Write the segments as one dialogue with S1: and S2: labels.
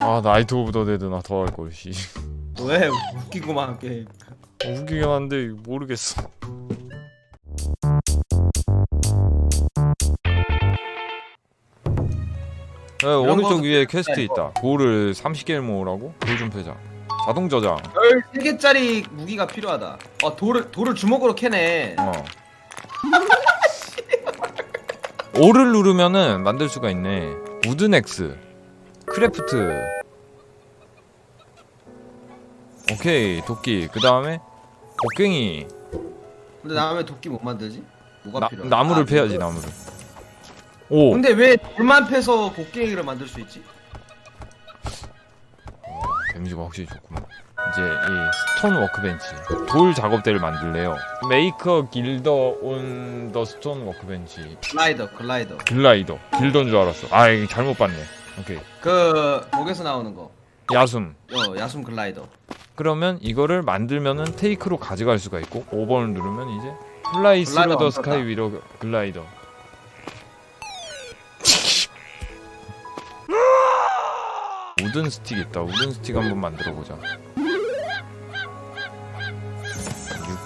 S1: 아 나이트 오브 더 데드 나 더 할걸 씨.
S2: 왜 웃기고만 게임
S1: 어, 웃기긴 한데 모르겠어. 야, 오른쪽 위에 퀘스트. 있다. 돌을 30개를 모으라고? 돌 좀 패자. 자동 저장.
S2: 13개짜리 무기가 필요하다. 어 돌을 돌을 주먹으로 캐네.
S1: 어. O를 누르면은 만들 수가 있네. X 크래프트. 오케이 도끼. 그 다음에 곡괭이.
S2: 근데 나 왜 도끼 못 만들지? 뭐가
S1: 나,
S2: 필요해?
S1: 나무를
S2: 아,
S1: 패야지. 나무를. 오.
S2: 근데 왜 돌만 패서 곡괭이를 만들 수 있지?
S1: 데미지가 확실히 좋구만. 이제 이 스톤 워크벤치. 돌 작업대를 만들래요. 메이커 길더 온 더 스톤 워크벤치.
S2: 글라이더 글라이더.
S1: 글라이더. 길더인 줄 알았어. 아 이거 잘못 봤네 오케이.
S2: 그 거기서 나오는 거.
S1: 야숨.
S2: 어, 야숨 글라이더.
S1: 그러면 이거를 만들면은 테이크로 가져갈 수가 있고 5번을 누르면 이제 플라이 스루
S2: 더안
S1: 스카이. 위로 글라이더. 우든 스틱 있다. 우든 스틱 한번 만들어 보자.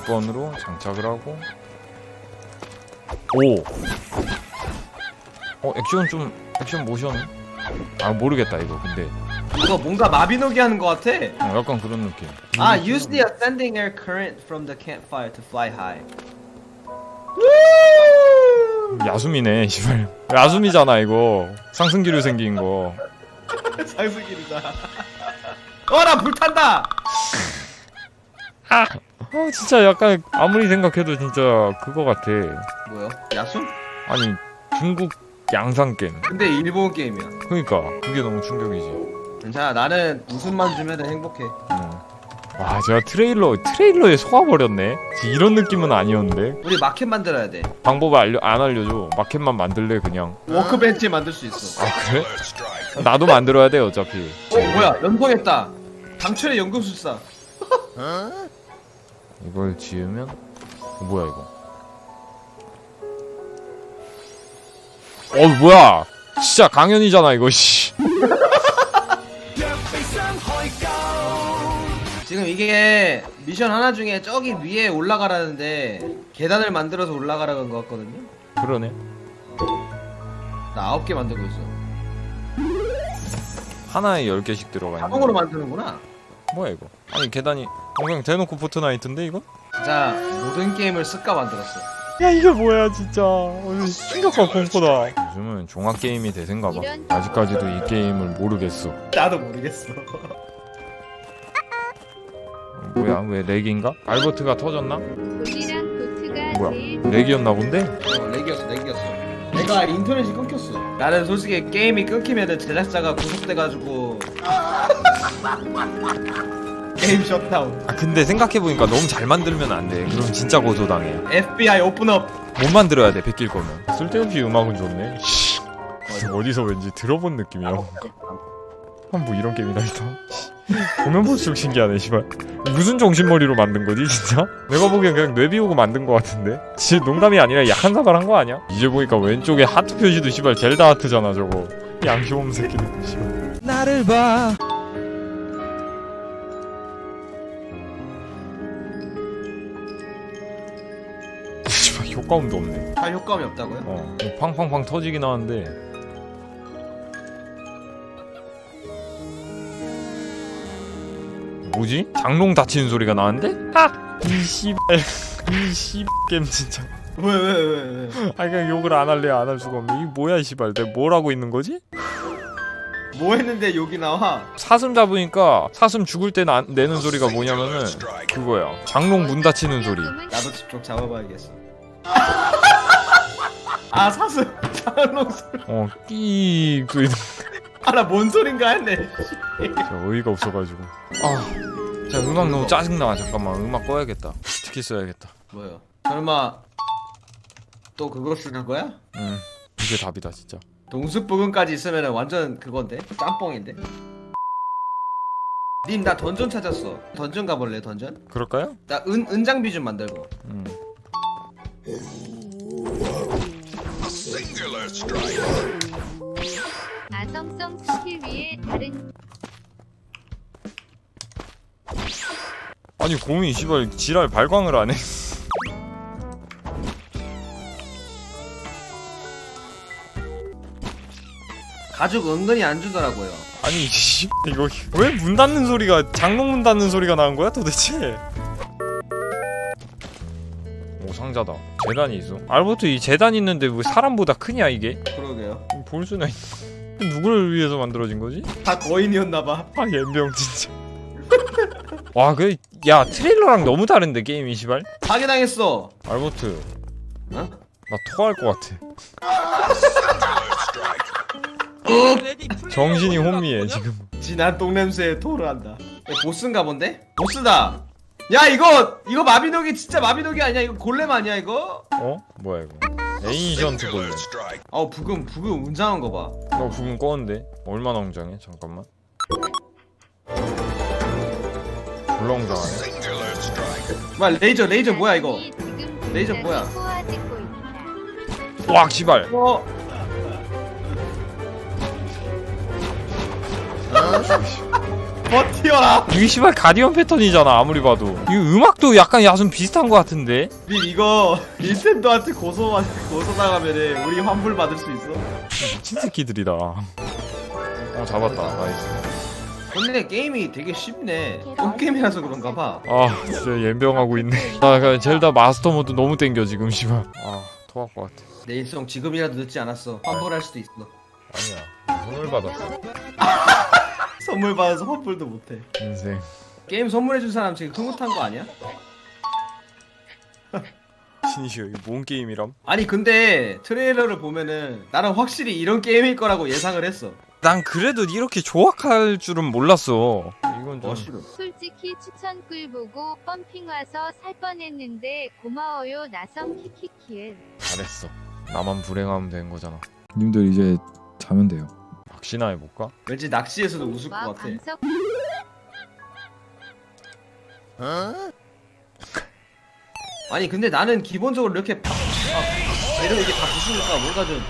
S1: 6번으로 장착을 하고. 오! 어 액션 좀 액션 모션 아 모르겠다 이거. 근데
S2: 이거 뭔가 마비노기 하는 거 같아?
S1: 어, 약간 그런 느낌.
S2: 아 use the ascending air current from the campfire to fly high.
S1: 야숨이네 시발. 야숨이잖아 이거. 상승기류 생긴 거.
S2: 상승길이다. 어 나 불탄다!
S1: 어, 진짜 약간 아무리 생각해도 진짜 그거 같아.
S2: 뭐야? 야숨?
S1: 아니 중국 양상 게임.
S2: 근데 일본 게임이야.
S1: 그니까. 그게 너무 충격이지.
S2: 괜찮아. 나는 웃음만 주면 행복해.
S1: 응. 와 제가 트레일러 트레일러에 속아버렸네. 진짜 이런 느낌은 아니었는데.
S2: 우리 마켓 만들어야 돼.
S1: 방법 알려 안 알려줘. 마켓만 만들래 그냥.
S2: 워크벤치 만들 수 있어.
S1: 아 그래? 나도 만들어야 돼 어차피.
S2: 어 뭐야? 연동했다. 강철의 연금술사.
S1: 이걸 지으면? 어, 뭐야 이거 어 뭐야. 진짜 강연이잖아 이거 씨.
S2: 지금 이게 미션 하나 중에 저기 위에 올라가라는데 계단을 만들어서 올라가라는 거 같거든요?
S1: 그러네.
S2: 나 아홉 개 만들고 있어.
S1: 하나에 10개씩 들어가 있는
S2: 자동으로 만드는구나.
S1: 뭐야 이거? 아니 계단이. 어, 그냥 대놓고 포트나이트인데 이거?
S2: 진짜 모든 게임을 쓱까 만들었어
S1: 야 이게 뭐야 진짜 심각한 공포다 요즘은 종합 게임이 대세인가 봐
S3: 이런-
S1: 아직까지도 이 게임을 모르겠어
S2: 나도 모르겠어
S1: 뭐야 왜 렉인가? 알버트가 터졌나?
S3: 돌이랑 도트가
S1: 뭐야?
S3: 제일
S1: 렉이었나 본데?
S2: 어 렉이었어 렉이었어 내가 인터넷이 끊겼어 나는 솔직히 게임이 끊기면은 제작자가 구속돼가지고 게임 셧다운.
S1: 아 근데 생각해보니까 너무 잘 만들면 안돼. 그럼 진짜 고소당해
S2: FBI 오픈업.
S1: 못 만들어야 돼 베낄 거면. 쓸데없이 음악은 좋네. 씨. 어디서 왠지 들어본 느낌이야. 한뭐 이런 게임이나 있다 보면 볼수록 신기하네 씨발. 무슨 정신머리로 만든 거지 진짜? 내가 보기엔 그냥 뇌 비우고 만든 거 같은데? 진짜 농담이 아니라 약한 사발 한 거 아니야? 이제 보니까 왼쪽에 하트 표시도 씨발 젤다 하트잖아 저거. 양심 없는 새끼들 씨발. 나를 봐 효과음도 없네
S2: 다 효과음이 없다고요?
S1: 어 팡팡팡 터지긴 하는데 뭐지? 장롱 닫히는 소리가 나는데? 아! 이 씨발 이 씨발 게임 진짜
S2: 왜왜 왜 왜,
S1: 아 그냥 욕을 안 할래 안할 수가 없네 이게 뭐야 이 씨발 내가 뭘 하고 있는 거지?
S2: 뭐 했는데 여기 나와
S1: 사슴 잡으니까 사슴 죽을 때 나, 내는 소리가 뭐냐면은 그거야 장롱 문 닫히는 소리
S2: 나도 집좀 잡아봐야겠어 아 사슴. 장롱 소리
S1: 어삐 그
S2: 아나 뭔 소린가 했네.
S1: 진짜 어이가 없어가지고. 아 자, 음악 너무 짜증나. 잠깐만 음악 꺼야겠다. 스티키 써야겠다.
S2: 뭐야 설마 또 그거 쓰는 거야?
S1: 응. 이게 답이다 진짜.
S2: 동숲 부근까지 있으면 완전 그건데? 짬뽕인데? 님 나 던전 찾았어. 던전 가볼래 던전?
S1: 그럴까요?
S2: 나 은, 은장비 좀 만들고.
S1: 음.
S3: 아성성 스킬 위에 다른
S1: 아니 곰이 씨발 지랄 발광을 안 해.
S2: 가죽 은근히 안 주더라고요.
S1: 아니 씨 이거 왜 문 닫는 소리가 장롱 문 닫는 소리가 나온 거야 도대체? 오 상자다. 재단이 있어. 알버트 이 재단 있는데 왜 사람보다 크냐 이게?
S2: 그러게요.
S1: 볼 수나 있. 누구를 위해서 만들어진 거지?
S2: 다 거인이었나봐.
S1: 아 연병 진짜. 와 그 야 트레일러랑 너무 다른데 게임이 시발.
S2: 사기당했어.
S1: 알버트
S2: 어?
S1: 나 토할 것 같아. 정신이 혼미해 지금.
S2: 진한 똥냄새에 토를 한다. 야, 보스인가 본데? 보스다. 야 이거 이거 마비노기 진짜 마비노기 아니야? 이거 골렘 아니야 이거?
S1: 어? 뭐야 이거? 에인션트 볼래.
S2: 어 부금 부금 웅장한 거 봐.
S1: 너 부금 꺼는데 얼마나 웅장해? 잠깐만. 졸라 웅장하네.
S2: 뭐야 레이저 레이저 뭐야 이거? 레이저 뭐야?
S1: 와 씨발.
S2: 어. 버티어라.
S1: 이게 씨발 가디언 패턴이잖아 아무리 봐도. 이 음악도 약간 야좀 비슷한 것 같은데.
S2: 우리 이거 닌텐도한테 고소 고소 나가면은 우리 환불 받을 수 있어.
S1: 미친 새끼들이다. 어 잡았다. 나이스.
S2: 근데 게임이 되게 쉽네. 똥 게임이라서 그런가 봐.
S1: 아 진짜 연병하고 있네. 나 그냥 젤다 마스터 모드 너무 땡겨 지금 씨발. 아 토할 것 같아.
S2: 내 일성 지금이라도 늦지 않았어. 환불할 수도 있어.
S1: 아니야. 선물 받았어.
S2: 선물 받아서 환불도 못해.
S1: 인생.
S2: 게임 선물해준 사람 지금 흐뭇한 거 아니야?
S1: 신이시여 이게 뭔 게임이람?
S2: 아니 근데 트레일러를 보면은 나는 확실히 이런 게임일 거라고 예상을 했어.
S1: 난 그래도 이렇게 조악할 줄은 몰랐어. 이건 좀.
S2: 어 싫어.
S3: 솔직히 추천 글 보고 펌핑 와서 살 뻔했는데 고마워요 나성 키키키엔.
S1: 잘했어. 나만 불행하면 되는 거잖아.
S4: 님들 이제 자면 돼요.
S1: 낚시나 해볼까?
S2: 왠지 낚시에서도 웃을
S3: 것와
S2: 같아.
S3: 방석
S2: 아니 근데 나는 기본적으로 이렇게 바, 아, 재료 이게 다 부수니까 뭔가 좀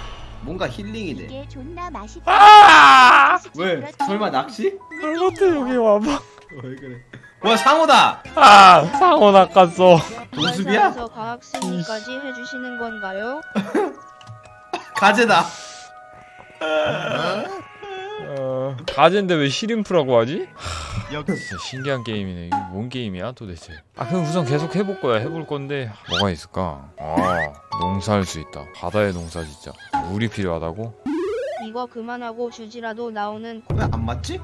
S2: 뭔가 힐링이 돼.
S5: 이게 존나 맛있다.
S1: 아!
S2: 왜? 설마 낚시?
S1: 알버트 여기 와봐.
S2: 왜 그래? 와 상어다.
S1: 아 상어 낚았어.
S2: 도수비야?
S6: 그래서 과학승리까지 해주시는 건가요?
S2: 가재다.
S1: 어, 가젠데 왜 시림프라고 하지? 진짜 신기한 게임이네. 이게 뭔 게임이야 도대체? 아 그럼 우선 계속 해볼 거야. 해볼 건데 뭐가 있을까? 아 농사할 수 있다. 바다의 농사 진짜. 물이 필요하다고?
S6: 이거 그만하고 주지라도 나오는
S2: 왜안 맞지?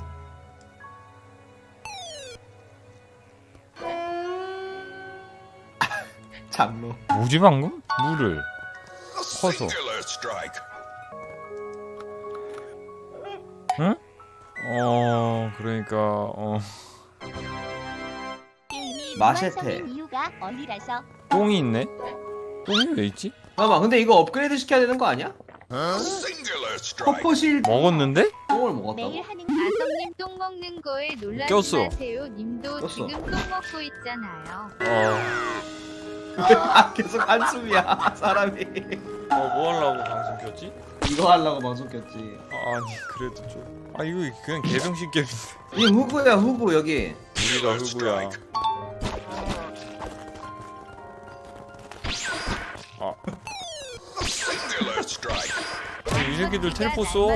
S2: 장로.
S1: 뭐지 방금? 물을 커서. 응? 어 그러니까 어
S2: 마셰테.
S5: 이유가 어리라서
S1: 똥이 있네. 똥이 왜 있지?
S2: 잠깐만 근데 이거 업그레이드 시켜야 되는 거 아니야? 퍼포실
S1: 먹었는데?
S2: 똥을
S5: 매일
S2: 먹었다고?
S5: 하는
S3: 나성님 똥 먹는 거에 놀라지
S1: 꼈어.
S3: 마세요. 님도
S2: 꼈어.
S3: 지금 똥 먹고 있잖아요.
S1: 어.
S2: 아 계속 한숨이야 사람이
S1: 어뭐 하려고 방송 켰지?
S2: 이거 하려고 켰지
S1: 아니 그래도 좀. 아 이거 그냥 개병신 게임인데.
S2: 이 후구야 후구 여기
S1: 우리가 흑우야. 아. 아니, 이 새끼들 텔포 써.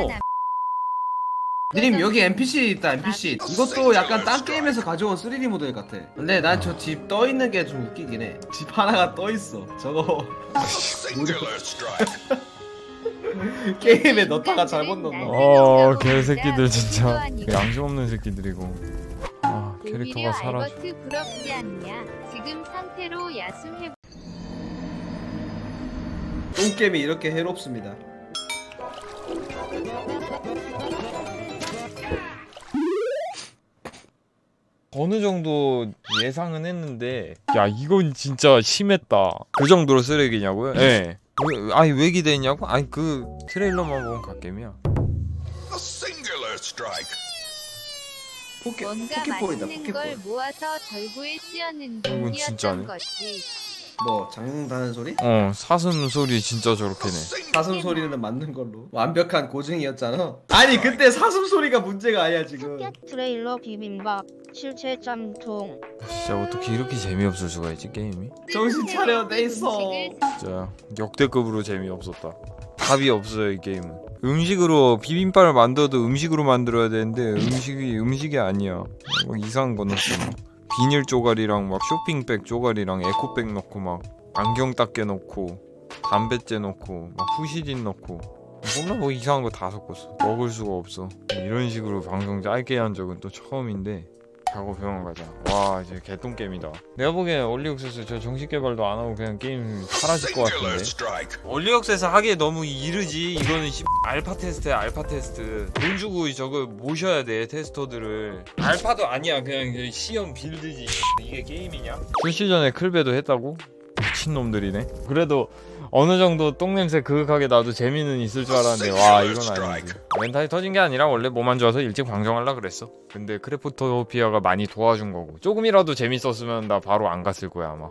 S2: 니님 여기 NPC 있다 NPC 이것도 약간 딴 게임에서 가져온 3D 모델 같아 근데 난 저 집 떠 있는 게 좀 웃기긴 해집 하나가 떠 있어 저거 게임에 넣다가 잘못 넣었나
S1: 어 개새끼들 진짜 양심 없는 새끼들이고. 아 캐릭터가
S3: 오히려
S1: 사라져.
S3: 알버트 부럽지 않냐? 지금 상태로 야숨해
S2: 똥게임이 이렇게 해롭습니다
S1: 어느 정도 예상은 했는데 야 이건 진짜 심했다. 그 정도로 쓰레기냐고요? 예. 왜, 아니 왜 기대했냐고? 아니 그 트레일러만 보면 갓겜이야.
S2: 포켓
S3: 뭔가
S2: 포켓볼이다
S3: 맛있는 걸
S2: 포켓볼
S3: 모아서 절구에 씌었는
S1: 이건
S3: 게
S1: 진짜네.
S3: 거지.
S2: 뭐 장다는 소리?
S1: 어 사슴 소리 진짜 저렇게 내
S2: 사슴 소리는 맞는 걸로. 완벽한 고증이었잖아. 아니 그때 사슴 소리가 문제가 아니야 지금.
S6: 트레일러 비빔밥 실체 짬통.
S1: 진짜 어떻게 이렇게 재미없을 수가 있지 게임이?
S2: 정신 차려 돼 있어.
S1: 진짜 역대급으로 재미없었다. 답이 없어요 이 게임은. 음식으로 비빔밥을 만들어도 음식으로 만들어야 되는데 음식이 음식이 아니야. 막 이상한 거 넣었어. 막 비닐 쪼가리랑 막 쇼핑백 쪼가리랑 에코백 넣고 막 안경 닦게 넣고 담배째 넣고 막 후시딘 넣고 몰라 뭐 이상한 거 다 섞었어. 먹을 수가 없어. 이런 식으로 방송 짧게 한 적은 또 처음인데 작업해만 가자 와 이제 개똥 게임이다. 내가 보기엔 얼리옥세스 저 정식 개발도 안 하고 그냥 게임 사라질 것 같은데. 얼리옥세스 하기에 너무 이르지? 이거는 씨, 알파 테스트야 알파 테스트. 돈 주고 저거 모셔야 돼 테스터들을. 알파도 아니야. 그냥 시험 빌드지. 이게 게임이냐? 출시 전에 클베도 했다고? 미친놈들이네. 그래도 어느 정도 똥냄새 그윽하게 나도 재미는 있을 줄 알았는데 와 이건 아니지. 멘탈이 터진 게 아니라 원래 몸 안 좋아서 일찍 방송하려 그랬어. 근데 크래프토피아가 많이 도와준 거고 조금이라도 재밌었으면 나 바로 안 갔을 거야 아마